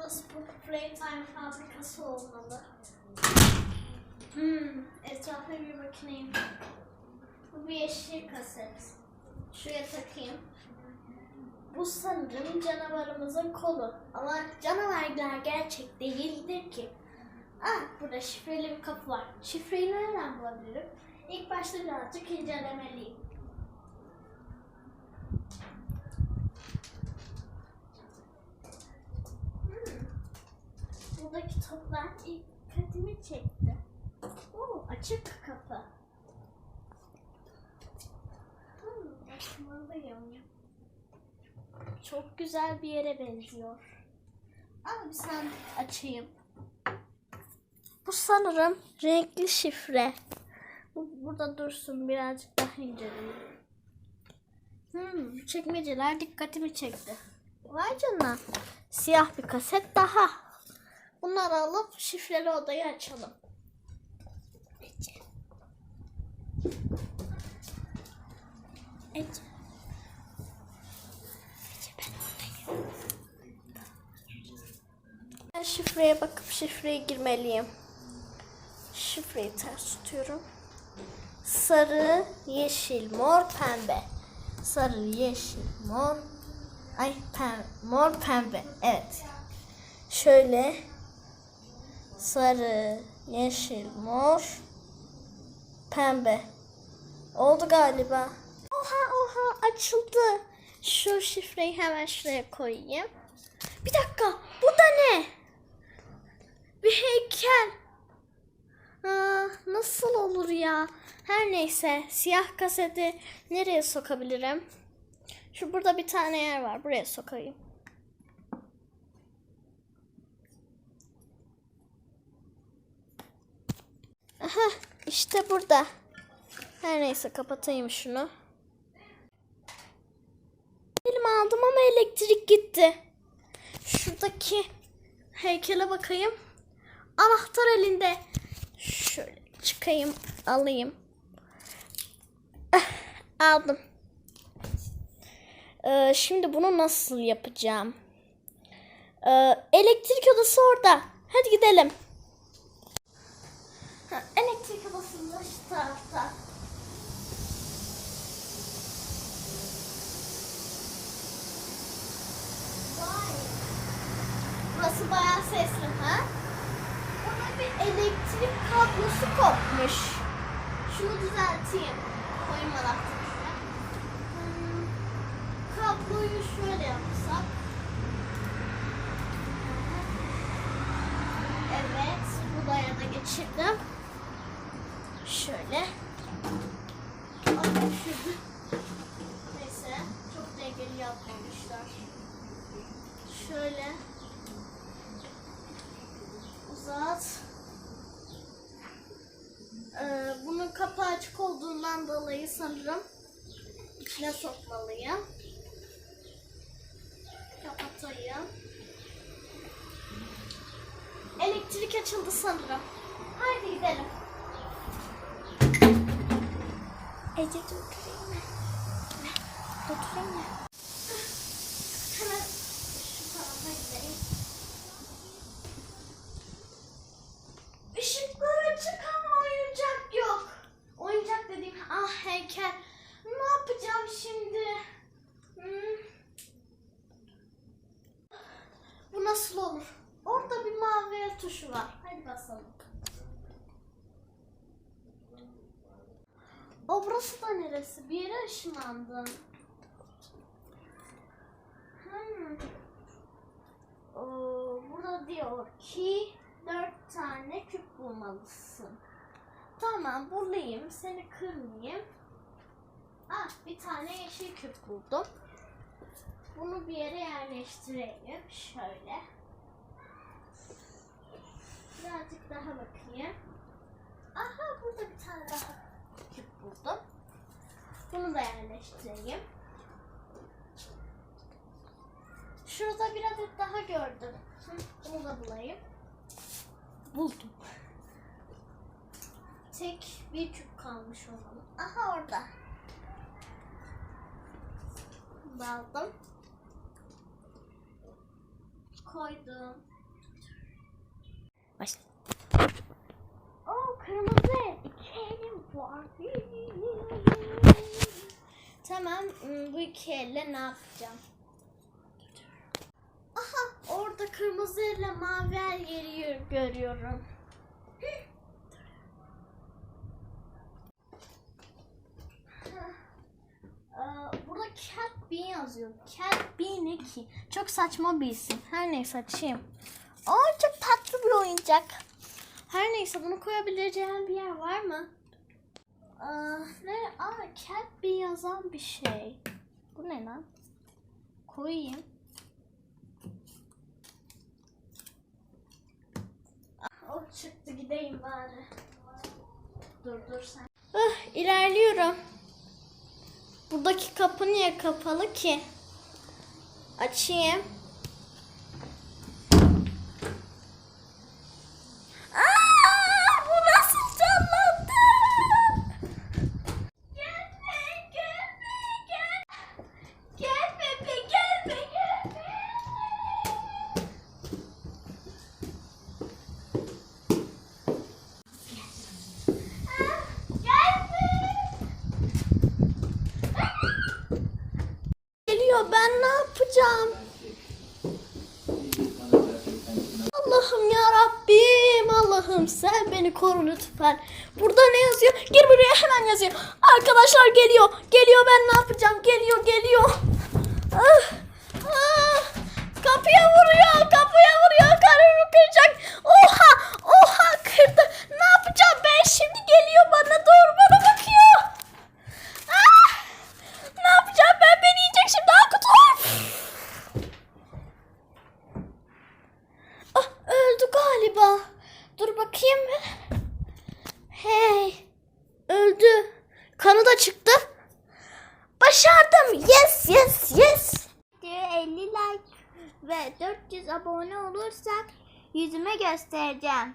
Burası bu Playtime fabrikası olmalı. Hmm, etrafa bir bakayım. Bu bir yeşil kaset. Şuraya takayım. Bu sanırım canavarımızın kolu. Ama canavarlar gerçek değildir ki. Ah, burada şifreli bir kapı var. Şifreyi nereden bulabilirim? İlk başta birazcık incelemeliyim. Hmm. İlk dikkatimi çekti. Oo, açık kapı. Hmm, açmalıyım. Çok güzel bir yere benziyor. Al bir sandık açayım. Bu sanırım renkli şifre. Bu burada dursun birazcık daha inceleyeyim. Hmm, çekmeceler dikkatimi çekti. Vay canına. Siyah bir kaset daha. Bunları alıp şifreli odayı açalım. Ece. Ece. Ece ben oradayım. Ben şifreye bakıp şifreye girmeliyim. Şifreyi ters tutuyorum. Sarı, yeşil, mor, pembe. Sarı, yeşil, mor. Ay pembe, mor, pembe. Evet. Şöyle. Sarı, yeşil, mor, pembe. Oldu galiba. Oha oha açıldı. Şu şifreyi hemen şuraya koyayım. Bir dakika. Bu da ne? Bir heykel. Aa, nasıl olur ya? Her neyse. Siyah kaseti nereye sokabilirim? Şu burada bir tane yer var. Buraya sokayım. Aha işte burada. Her neyse kapatayım şunu. Elime aldım ama elektrik gitti. Şuradaki heykele bakayım. Anahtar elinde. Şöyle çıkayım alayım. Ah, aldım. Ee, şimdi bunu nasıl yapacağım? Ee, elektrik odası orada. Hadi gidelim. Ha, elektrik da şu tarafta. Vay. Burası bayağı sesli ha? Burada bir elektrik kablosu kopmuş. Şunu düzelteyim. Şuraya. Hmm, kabloyu şöyle yapsak. Evet, bu da geçirdim. Şöyle. Şöyle. Neyse, çok dengeli yapmamışlar. Şöyle. Uzat. Ee, bunun kapağı açık olduğundan dolayı sanırım içine sokmalıyım. Kapatayım. Elektrik açıldı sanırım. Haydi gidelim. Ece durdurayım mı? Durdurayım mı? Hemen şu tarafa. Işıklar açık ama oyuncak yok. Oyuncak dediğim ah heykel. Ne yapacağım şimdi? Hmm. Bu nasıl olur? Orada bir mavi el tuşu var. Hadi basalım. Burası da neresi? Bir yere ışınlandım. Hmm. Oo, burada diyor ki dört tane küp bulmalısın. Tamam bulayım. Seni kırmayayım. Ah bir tane yeşil küp buldum. Bunu bir yere yerleştireyim. Şöyle. Birazcık daha bakayım. Aha burada bir tane daha küp buldum. Yerleştireyim. Şurada bir adet daha gördüm. Bunu da bulayım. Buldum. Tek bir küp kalmış olmalı. Aha orada. Aldım. koydum. Başla. Oo kırmızı. İki elim var. Tamam hmm, bu iki elle ne yapacağım? Aha orada kırmızı ile mavi el geliyor görüyorum. Burada Cat Bean yazıyor. Cat Bean ne ki? Çok saçma bir isim. Her neyse açayım. Aa çok tatlı bir oyuncak. Her neyse bunu koyabileceğim bir yer var mı? Aa, ne? Aa Cat Bean yazan bir şey. Bu ne lan? Koyayım. Ah, o çıktı gideyim bari. Dur dur sen. Ah, ilerliyorum. Buradaki kapı niye kapalı ki? Açayım. Ben ne yapacağım? Allah'ım ya Rabbim Allah'ım sen beni koru lütfen. Burada ne yazıyor? Gir buraya hemen yazıyor. Arkadaşlar geliyor. Geliyor ben ne yapacağım? Geliyor geliyor. Ah, ah. Kapıya vuruyor. Kapıya vuruyor. Karımı kıracak. Oha oha kırdı. Ne yapacağım ben şimdi geliyor bana doğru bana bakıyor. Ah! Ne yapacağım ben? Beni yiyecek şimdi. Ah kutu. Ah öldü galiba. Dur bakayım. Hey. Öldü. Kanı da çıktı. Başardım. Yes yes yes. 50 like ve 400 abone olursak yüzüme göstereceğim.